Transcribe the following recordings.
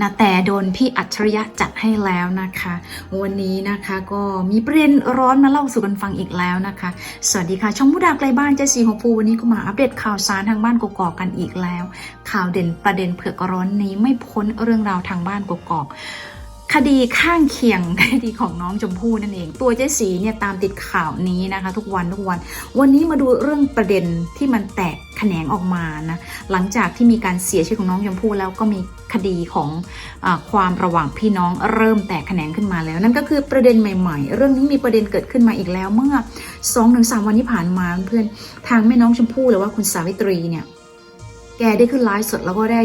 นาแต่โดนพี่อัจฉริยะจัดให้แล้วนะคะ วันนี้นะคะก็มีประเด็นร้อนมาเล่าสู่กันฟังอีกแล้วนะคะ สวัสดีค่ะ ช่องมุดาไกลบ้านเจสีของภูวันนี้ก็มาอัปเดตข่าวสารทางบ้านกกอกกันอีกแล้ว ข่าวเด่นประเด็นเผือกร้อนนี้ไม่พ้นเรื่องราวทางบ้านกกอก คดีข้างเคียงคดีของน้องชมพู่นั่นเอง ตัวเจ๊สีเนี่ยตามติดข่าวนี้นะคะ ทุกวันทุกวัน วันนี้มาดูเรื่องประเด็นที่มันแตกแขนงออกมานะหลังจากที่มีการเสียชีวิตของน้องชมพู่แล้วก็มีคดีของอความระหว่างพี่น้องเริ่มแตกแขนงขึ้นมาแล้ว นั่นก็คือประเด็นใหม่ๆ เรื่องนี้มีประเด็นเกิดขึ้นมาอีกแล้วเมื่อ2-3ถึงวันที่ผ่านมาเพื่อนทางแม่น้องชมพู่หรือว่าคุณสาวิตรีเนี่ย แกได้ขึ้นไลฟ์สดแล้วก็ได้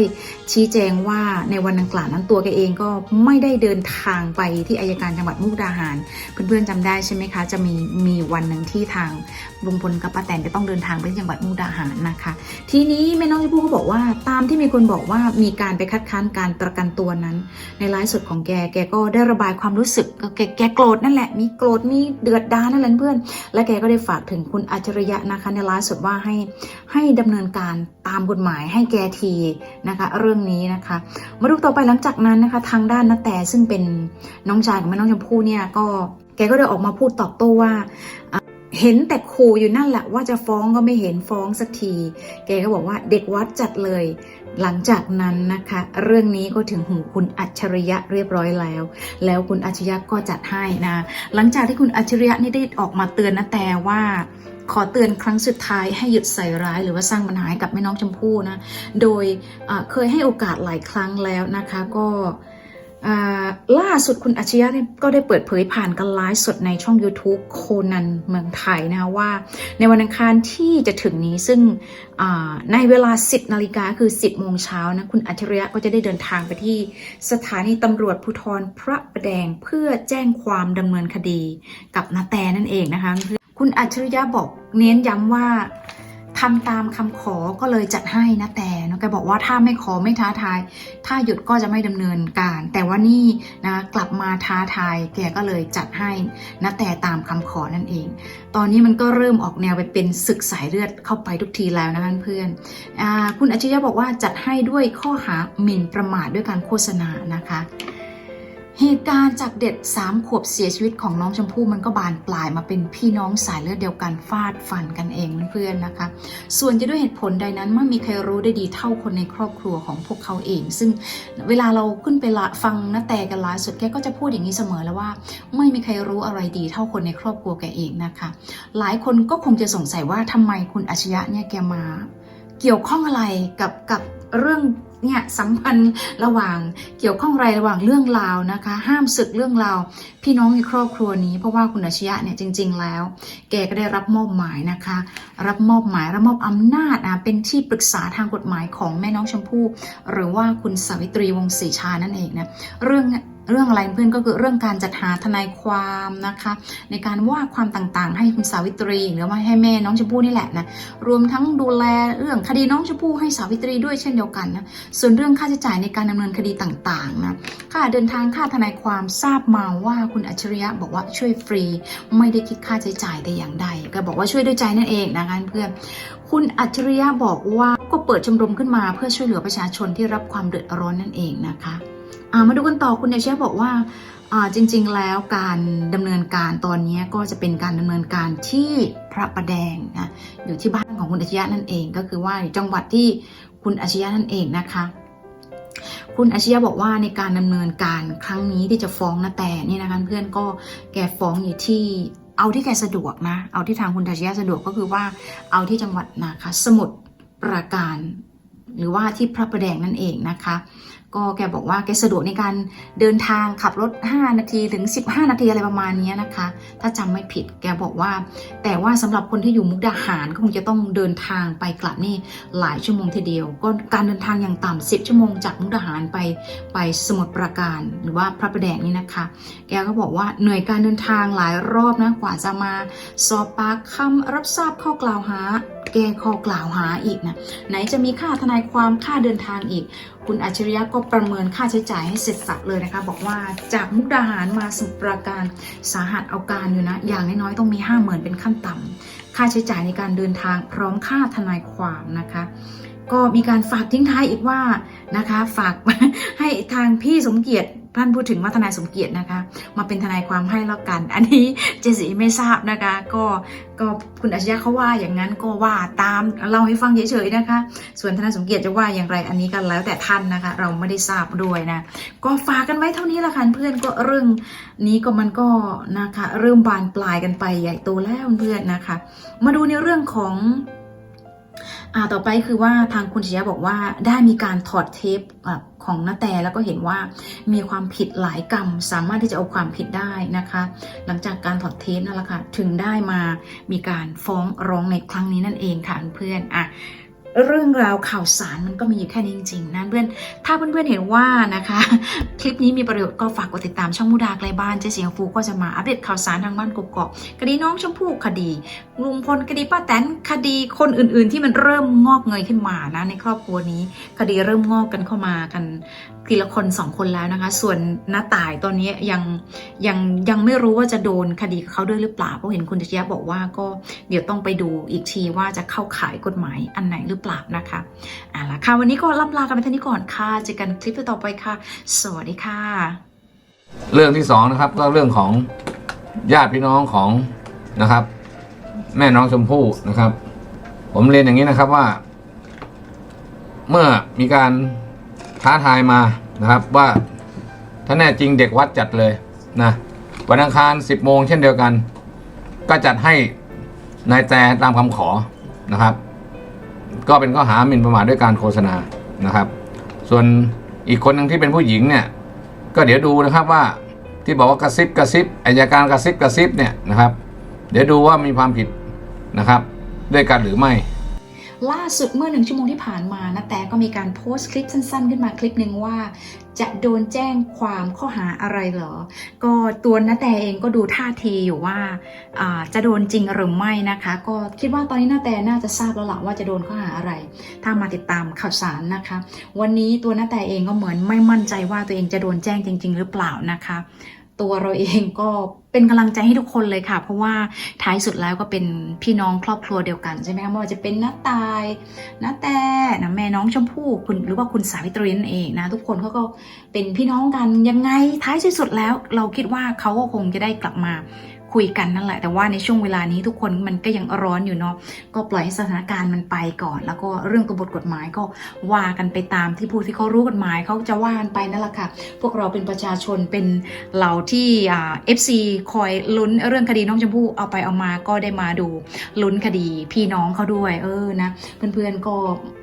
ชี้แจงว่าในวันดังกล่าวนั้นตัวแกเองก็ไม่ได้เดินทางไปที่อายการจังหวัดมุกดาหาร เพื่อนๆจำได้ใช่ไหมคะ จะมีมีวันหนึ่งที่ทางลุงพลกับป้าแตนจะต้องเดินทางไปที่จังหวัดมุกดาหารนะคะ ทีนี้แม่น้องชมพู่ก็บอกว่า ตามที่มีคนบอกว่ามีการไปคัดค้านการประกันตัวนั้น ในไลฟ์สดของแกแกก็ได้ระบายความรู้สึกก็แกแกโกรธนั่นแหละมีโกรธมีเดือดดาลนั่นแหละเพื่อน และแกก็ได้ฝากถึงคุณอัจฉริยะนะคะในไลฟ์สดว่าให้ให้ดำเนินการตามกฎหมายให้แกทีนะคะ เรื่องนี้นะคะ มาดูต่อไปหลังจากนั้นนะคะ ทางด้านนาแต่ซึ่งเป็นน้องชายของแม่น้องชมพู่เนี่ยก็แกก็ได้ออกมาพูดตอบโต้ว่าเห็นแต่ขู่อยู่นั่นแหละว่าจะฟ้องก็ไม่เห็นฟ้องสักที แกก็บอกว่าเด็กวัดจัดเลย หลังจากนั้นนะคะ เรื่องนี้ก็ถึงหูคุณอัจฉริยะเรียบร้อยแล้ว แล้วคุณอัจฉริยะก็จัดให้นะ หลังจากที่คุณอัจฉริยะนี่ได้ออกมาเตือนนะแต่ว่า ขอเตือนครั้งสุดท้ายให้หยุดใส่ร้ายหรือว่าสร้างปัญหาให้กับแม่น้องชมพู่นะ โดยเคยให้โอกาสหลายครั้งแล้วนะคะก็ล่าสุดคุณอัจฉริยะก็ได้เปิดเผยผ่านการไลฟ์สดในช่อง YouTube โคนันเมืองไทยนะคะว่า ในวันอังคารที่จะถึงนี้ซึ่งในเวลา 10 นาฬิกาคือ 10 โมงเช้านะคุณอัจฉริยะก็จะได้เดินทางไปที่สถานีตำรวจภูธรพระประแดงเพื่อแจ้งความดำเนินคดีกับนาแตนั่นเองนะคะ คุณอัจฉริยะบอกเน้นย้ำว่าทำตามคำขอก็เลยจัดให้นะแต่นอะแกบอกว่าถ้าไม่ขอไม่ท้าทาย ถ้าหยุดก็จะไม่ดำเนินการ แต่ว่านี่นะกลับมาท้าทาย แกก็เลยจัดให้นะแต่ตามคำขอนั่นเอง ตอนนี้มันก็เริ่มออกแนวไปเป็นศึกสายเลือดเข้าไปทุกทีแล้วนะเพื่อนอคุณอัจฉริยะบอกว่าจัดให้ด้วยข้อหาหมิ่นประมาทด้วยการโฆษณานะคะ เหตุการณ์จากเด็กสามขวบเสียชีวิตของน้องชมพู่มันก็บานปลายมาเป็นพี่น้องสายเลือดเดียวกันฟาดฟันกันเองเพื่อนๆนะคะ ส่วนจะด้วยเหตุผลใดนั้นไม่มีใครรู้ได้ดีเท่าคนในครอบครัวของพวกเขาเอง ซึ่งเวลาเราขึ้นไปละฟังน้าแต่กันไลฟ์สดแกก็จะพูดอย่างนี้เสมอแล้วว่า ไม่มีใครรู้อะไรดีเท่าคนในครอบครัวแกเองนะคะ หลายคนก็คงจะสงสัยว่าทำไมคุณอาชญะเนี่ยแกมา เกี่ยวข้องอะไรกับกับเรื่อง เนี่ยสัมพันธ์ระหว่างเกี่ยวข้องไรระหว่างเรื่องราวนะคะ ห้ามศึกเรื่องราวพี่น้องในครอบครัวนี้เพราะว่าคุณอาชยะเนี่ยจริง ๆ แล้ว แกก็ได้รับมอบหมายนะคะ รับมอบหมายรับมอบอำนาจนะเป็นที่ปรึกษาทางกฎหมายของแม่น้องชมพู่หรือว่าคุณสาวิตรีวงศรีชานั่นเองนะเรื่อง เรื่องอะไรเพื่อนก็คือเรื่องการจัดหาทนายความนะคะ ในการว่าความต่างๆ ให้คุณสาวิตรีหรือว่าให้แม่น้องชมพู่นี่แหละนะรวมทั้งดูแลเรื่องคดีน้องชมพู่ให้สาวิตรีด้วยเช่นเดียวกันนะส่วนเรื่องค่าใช้จ่ายในการดำเนินคดีต่างๆนะค่าเดินทางค่าทนายความทราบมาว่าคุณอัจฉริยะบอกว่าช่วยฟรี ไม่ได้คิดค่าใช้จ่ายแต่อย่างใดก็บอกว่าช่วยด้วยใจนั่นเองนะคะเพื่อนคุณอัจฉริยะบอกว่าก็เปิดชมรมขึ้นมาเพื่อช่วยเหลือประชาชนที่รับความเดือดร้อนนั่นเองนะคะ มาดูกันต่อคุณอัจฉริยะบอกว่าจริง ๆ แล้วการดำเนินการตอนนี้ก็จะเป็นการดำเนินการที่พระประแดงนะอยู่ที่บ้านของคุณอัจฉริยะนั่นเองก็คือว่าจังหวัดที่คุณอัจฉริยะนั่นเองนะคะ คุณอาชญะบอกว่าในการดำเนินการครั้งนี้ที่จะฟ้องนะแต่นี่นะคะเพื่อนก็แกฟ้องอยู่ที่เอาที่แกสะดวกนะ เอาที่ทางคุณอาชญะสะดวกก็คือว่าเอาที่จังหวัดนะคะสมุทรปราการ หรือว่าที่พระประแดงนั่นเองนะคะ ก็แกบอกว่าแกสะดวกในการเดินทางขับรถ 5 นาทีถึง 15 นาทีอะไรประมาณนี้นะคะ ถ้าจำไม่ผิดแกบอกว่า แต่ว่าสำหรับคนที่อยู่มุกดาหารก็คงจะต้องเดินทางไปกลับนี่หลายชั่วโมงทีเดียว ก็การเดินทางอย่างต่ำ10 ชั่วโมงจากมุกดาหารไปไปสมุทรปราการหรือว่าพระประแดงนี่นะคะ แกก็บอกว่าเหนื่อยการเดินทางหลายรอบนะกว่าจะมา สอบปากคำรับทราบข้อกล่าวหาแก้ข้อกล่าวหาอีกนะไหนจะมีค่าทนายความค่าเดินทางอีกคุณอัจฉริยะก็ประเมินค่าใช้จ่ายให้เสร็จสับเลยนะคะ บอกว่าจากมุกดาหารมาสุปราการสาหัสเอาการอยู่นะ อย่างน้อยๆต้องมี 5 0,000 เป็นขั้นต่ำค่าใช้จ่ายในการเดินทางพร้อมค่าทนายความนะคะ ก็มีการฝากทิ้งท้ายอีกว่านะคะ ฝากให้ทางพี่สมเกียรติ ท่านพูดถึงว่าทนายสมเกียรตินะคะ มาเป็นทนายความให้แล้วกัน อันนี้เจสีไม่ทราบนะคะ ก็ก็คุณอาชญาเขาว่าอย่างนั้นก็ว่าตามเล่าให้ฟังเฉยๆนะคะ ส่วนทนายสมเกียรติจะว่าอย่างไรอันนี้ก็แล้วแต่ท่านนะคะ เราไม่ได้ทราบด้วยนะ ก็ฝากกันไว้เท่านี้ละกันเพื่อนก็เรื่องนี้ก็มันก็นะคะ เริ่มบานปลายกันไปใหญ่โตแล้วเพื่อนนะคะ มาดูในเรื่องของ อ่าต่อไปคือว่าทางคุณชยะบอกว่าได้มีการถอดเทปอของนาแต่แล้วก็เห็นว่ามีความผิดหลายกรรม สามารถที่จะเอาความผิดได้นะคะ หลังจากการถอดเทปนั่นแหละค่ะถึงได้มามีการฟ้องร้องในครั้งนี้นั่นเองค่ะเพื่อนอะ เรื่องราวข่าวสารมันก็มีอยู่แค่นี้จริงๆนะเพื่อน ถ้าเพื่อนๆเห็นว่านะคะ คลิปนี้มีประโยชน์ก็ฝากกดติดตามช่องมูดาไกลบ้านเจ๊เสียงฟูก็จะมาอัปเดตข่าวสารทางบ้านกกอกคดีน้องชมพู่คดีลุงพลคดีป้าแตนคดีคนอื่นๆ ที่มันเริ่มงอกเงยขึ้นมานะในครอบครัวนี้ คดีเริ่มงอกกันเข้ามากันทีละคนสองคนแล้วนะคะ ส่วนน้าตายตอนนี้ยังยังยังไม่รู้ว่าจะโดนคดีเขาด้วยหรือเปล่าเพราะเห็นคุณจิยะบอกว่าก็เดี๋ยวต้องไปดูอีกทีว่าจะเข้าข่ายกฎหมายอันไหนหรือเปล่าปล่านะคะเอาละค่ะวันนี้ก็ล่ำลากันไปเท่านี้ก่อนค่ะเจอกันคลิปต่อไปค่ะ สวัสดีค่ะ เรื่องที่สองนะครับก็เรื่องของญาติพี่น้องของนะครับ แม่น้องชมพู่นะครับ ผมเรียนอย่างนี้นะครับว่า เมื่อมีการท้าทายมานะครับว่าถ้าแน่จริงเด็กวัดจัดเลยนะวันอังคาร 10 โมงเช่นเดียวกัน ก็จัดให้นายแต่ตามคำขอนะครับ ก็เป็นข้อหาหมิ่นประมาทด้วยการโฆษณานะครับ ส่วนอีกคนหนึ่งที่เป็นผู้หญิงเนี่ยก็เดี๋ยวดูนะครับว่าที่บอกว่ากระซิบกระซิบอายการกระซิบกระซิบเนี่ยนะครับ เดี๋ยวดูว่ามีความผิดนะครับ ด้วยกันหรือไม่ ล่าสุดเมื่อหนึ่งชั่วโมงที่ผ่านมานะแต่ก็มีการโพสต์คลิปสั้น ๆ ขึ้นมาคลิปหนึ่งว่า จะโดนแจ้งความข้อหาอะไรเหรอ ก็ตัวนะแต่เองก็ดูท่าทีอยู่ว่าอ่าจะโดนจริงหรือไม่นะคะ ก็คิดว่าตอนนี้นาแต่น่าจะทราบแล้วล่ะว่าจะโดนข้อหาอะไร ถ้ามาติดตามข่าวสารนะคะ วันนี้ตัวนาแต่เองก็เหมือนไม่มั่นใจว่าตัวเองจะโดนแจ้งจริง ๆ หรือเปล่านะคะ ตัวเราเองก็เป็นกำลังใจให้ทุกคนเลยค่ะ เพราะว่าท้ายสุดแล้วก็เป็นพี่น้องครอบครัวเดียวกันใช่ไหมคะไม่ว่าจะเป็นน้าตายน้าแต่นะแม่น้องชมพู่คุณหรือว่าคุณสาวิตรีนเองนะทุกคนเขาก็เป็นพี่น้องกันยังไงท้ายสุดแล้ว เราคิดว่าเขาก็คงจะได้กลับมา คุยกันนั่นแหละ แต่ว่าในช่วงเวลานี้ทุกคนมันก็ยังร้อนอยู่เนาะก็ปล่อยให้สถานการณ์มันไปก่อน แล้วก็เรื่องตัวบทกฎหมายก็ว่ากันไปตามที่ผู้ที่เขารู้กฎหมายเขาจะว่ากันไปนั่นแหละค่ะ พวกเราเป็นประชาชนเป็นเหล่าที่เอ่า FC คอยลุ้นเรื่องคดีน้องชมพู่เอาไปเอามาก็ได้มาดูลุ้นคดีพี่น้องเขาด้วย เออนะเพื่อนๆก็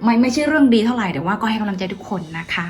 ไม่ไม่ใช่เรื่องดีเท่าไหร่แต่ว่าก็ให้กำลังใจทุกคนนะคะ